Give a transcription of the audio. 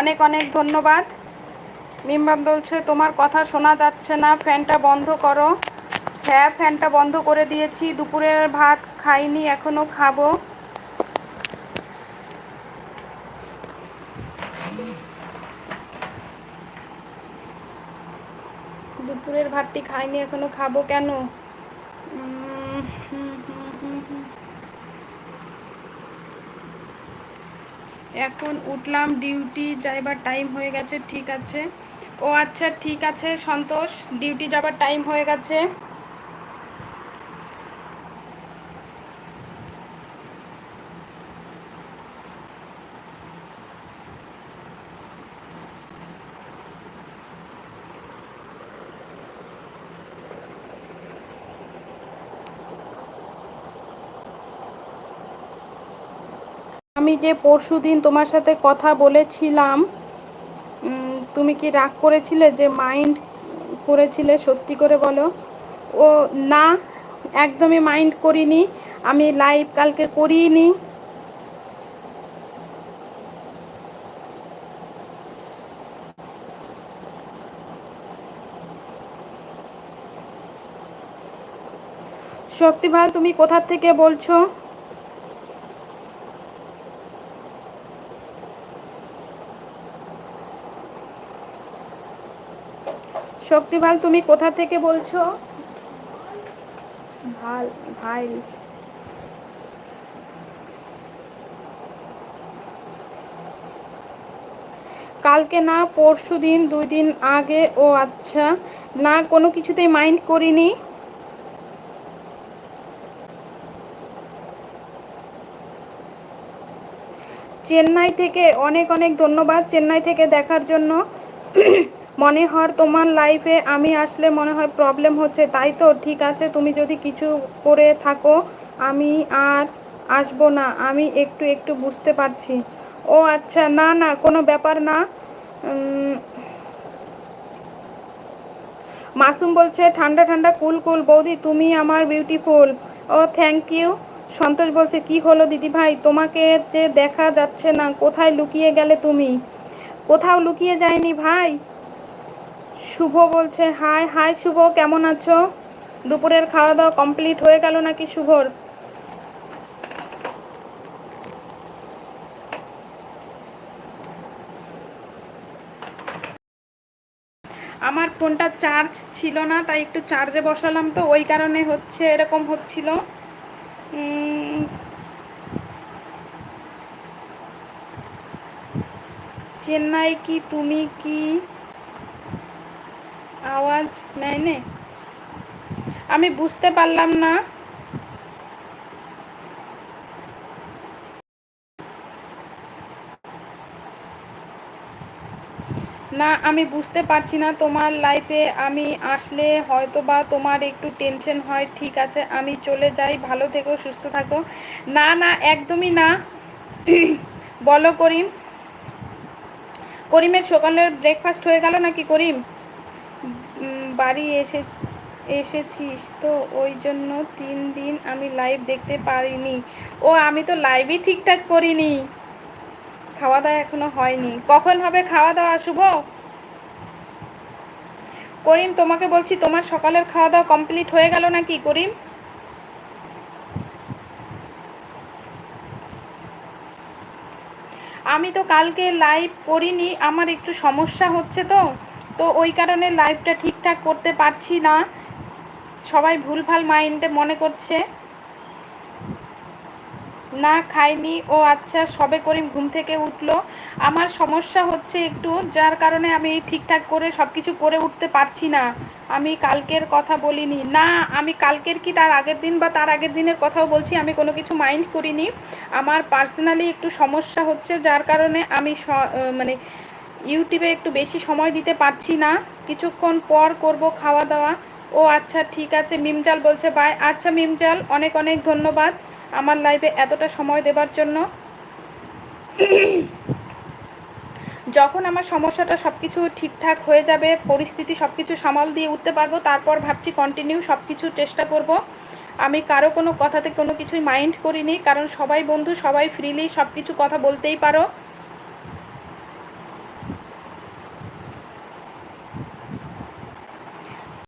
অনেক অনেক ধন্যবাদ। মিমবাম বলছে, তোমার কথা শোনা যাচ্ছে না, ফ্যানটা বন্ধ করো। হ্যাঁ ফ্যানটা বন্ধ করে দিয়েছি, দুপুরের ভাত খাইনি এখনও খাব। দুপুরের ভাতটি খাইনি, এখনও খাব কেন? এখন উঠলাম, ডিউটি যাইবার টাইম হয়ে গেছে, ঠিক আছে। ও আচ্ছা ঠিক আছে, সন্তোষ, ডিউটি যাবার টাইম হয়ে গেছে। আমি যে পরশু দিন তোমার সাথে কথা বলেছিলাম তুমি কি রাগ করেছিলে যে মাইন্ড করেছিলে? সত্যি করে বলো। ও, না, একদমই মাইন্ড করিনি। আমি লাইভ কালকে করিনি শক্তিভাল তুমি কোথা থেকে বলছো? শক্তিভাল, তুমি কোথা থেকে বলছো? ভালো, ভাই। কালকে না, পরশু দিন, দুই দিন আগে, ও আচ্ছা না, কোনো কিছুতেই মাইন্ড করিনি? চেন্নাই থেকে, অনেক অনেক ধন্যবাদ চেন্নাই থেকে দেখার জন্য। মনে হয় তোমার লাইফে আমি আসলে মনে হয় প্রবলেম হচ্ছে। তাই তো? ঠিক আছে, তুমি যদি কিছু করে থাকো, আমি আর আসব না। আমি একটু একটু বুঝতে পারছি। ও আচ্ছা না না, কোনো ব্যাপার না। মাসুম বলছে, ঠান্ডা ঠান্ডা, কুল কুল। বৌদি, তুমি আমার বিউটিফুল ও থ্যাংক ইউ সন্তোষ বলছে, কি হলো দিদি ভাই? তোমাকে যে দেখা যাচ্ছে না, কোথায় লুকিয়ে গেলে তুমি? কোথাও লুকিয়ে যায়নি ভাই। শুভ বলছে, হাই হাই শুভ, কেমন আছো? দুপুরের খাওয়া দাওয়া কমপ্লিট হয়ে গেল নাকি শুভর? আমার ফোনটা চার্জ ছিল না, তাই একটু চার্জে বসালাম তো, ওই কারণে হচ্ছে এরকম হচ্ছিল। চেন্নাই কি, তুমি কি? আওয়াজ নেয় নে। আমি বুঝতে পারলাম না। না, আমি বুঝতে পারছি না তোমার লাইফে আমি আসলে হয়তো বা তোমার একটু টেনশন হয়, ঠিক আছে, আমি চলে যাই, ভালো থেকো, সুস্থ থাকো। না না, একদমই না। বলো করিম। করিমের সকালের ব্রেকফাস্ট হয়ে গেল নাকি করিম? বাড়ি এসে, এসেছিস তো, ওই জন্য তিন দিন আমি লাইভ দেখতে পারিনি। ও, আমি তো লাইভই ঠিকঠাক করিনি। খাওয়া দাওয়া এখনও হয়নি। কখন হবে খাওয়া দাওয়া শুভ? করিম, তোমাকে বলছি, তোমার সকালের খাওয়া দাওয়া কমপ্লিট হয়ে গেল নাকি, করিম? আমি তো কালকে লাইভ করিনি, আমার একটু সমস্যা হচ্ছে তো। তো ওই কারণে লাইভটা ঠিকঠাক করতে পারছি না। সবাই ভুলভাল মাইন্ডে মনে করছে। না খাইনি, ও আচ্ছা সবে করিম ঘুম থেকে উঠল। আমার সমস্যা হচ্ছে একটু, যার কারণে আমি ঠিকঠাক করে সব কিছু করে উঠতে পারছি না। আমি কালকের কথা বলিনি। না, আমি কালকের কি তার আগের দিন বা তার আগের দিনের কথাও বলছি, আমি কোনো কিছু মাইন্ড করিনি। আমার পার্সোনালি একটু সমস্যা হচ্ছে, যার কারণে আমি মানে ইউটিউবে একটু বেশি সময় দিতে পারছি না। কিছুক্ষণ পর করব খাওয়া দাওয়া। ও আচ্ছা ঠিক আছে। মিমজাল বলছে, বাই। আচ্ছা মিমজাল, অনেক অনেক ধন্যবাদ আমার লাইফে এতটা সময় দেবার জন্য। যখন আমার সমস্যাটা সব কিছু ঠিকঠাক হয়ে যাবে, পরিস্থিতি সব কিছু সামাল দিয়ে উঠতে পারব, তারপর ভাবছি কন্টিনিউ সব কিছু চেষ্টা করব। আমি কারও কোনো কথাতে কোনো কিছুই মাইন্ড করিনি, কারণ সবাই বন্ধু, সবাই ফ্রিলি সব কিছু কথা বলতেই পারো।